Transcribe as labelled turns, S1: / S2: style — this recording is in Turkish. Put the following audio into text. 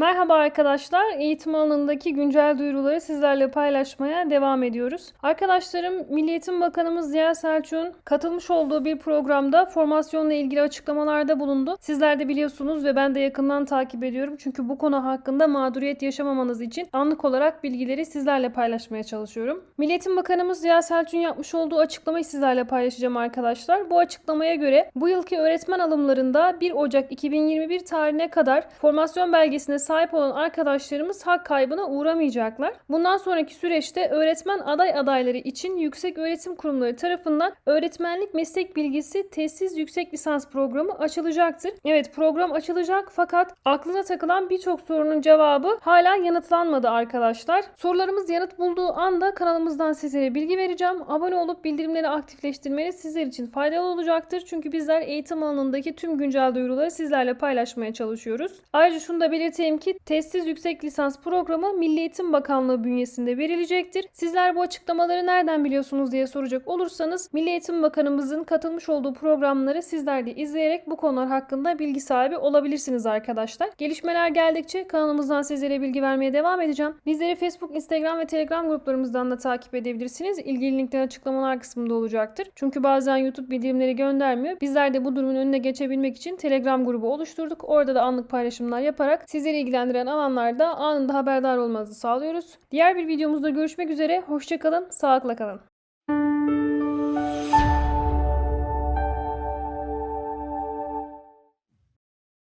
S1: Merhaba arkadaşlar. Eğitim alanındaki güncel duyuruları sizlerle paylaşmaya devam ediyoruz. Arkadaşlarım Milli Eğitim Bakanımız Ziya Selçuk'un katılmış olduğu bir programda formasyonla ilgili açıklamalarda bulundu. Sizler de biliyorsunuz ve ben de yakından takip ediyorum. Çünkü bu konu hakkında mağduriyet yaşamamanız için anlık olarak bilgileri sizlerle paylaşmaya çalışıyorum. Milli Eğitim Bakanımız Ziya Selçuk'un yapmış olduğu açıklamayı sizlerle paylaşacağım arkadaşlar. Bu açıklamaya göre bu yılki öğretmen alımlarında 1 Ocak 2021 tarihine kadar formasyon belgesine sahip olan arkadaşlarımız hak kaybına uğramayacaklar. Bundan sonraki süreçte öğretmen aday adayları için yüksek öğretim kurumları tarafından öğretmenlik meslek bilgisi tesis yüksek lisans programı açılacaktır. Evet program açılacak fakat aklına takılan birçok sorunun cevabı hala yanıtlanmadı arkadaşlar. Sorularımız yanıt bulduğu anda kanalımızdan sizlere bilgi vereceğim. Abone olup bildirimleri aktifleştirmeniz sizler için faydalı olacaktır. Çünkü bizler eğitim alanındaki tüm güncel duyuruları sizlerle paylaşmaya çalışıyoruz. Ayrıca şunu da belirteyim ki testsiz yüksek lisans programı Milli Eğitim Bakanlığı bünyesinde verilecektir. Sizler bu açıklamaları nereden biliyorsunuz diye soracak olursanız Milli Eğitim Bakanımızın katılmış olduğu programları sizler de izleyerek bu konular hakkında bilgi sahibi olabilirsiniz arkadaşlar. Gelişmeler geldikçe kanalımızdan sizlere bilgi vermeye devam edeceğim. Bizleri Facebook, Instagram ve Telegram gruplarımızdan da takip edebilirsiniz. İlgili linkler açıklamalar kısmında olacaktır. Çünkü bazen YouTube bildirimleri göndermiyor. Bizler de bu durumun önüne geçebilmek için Telegram grubu oluşturduk. Orada da anlık paylaşımlar yaparak sizleri ilgilendiren alanlarda anında haberdar olmanızı sağlıyoruz. Diğer bir videomuzda görüşmek üzere. Hoşçakalın, sağlıkla kalın.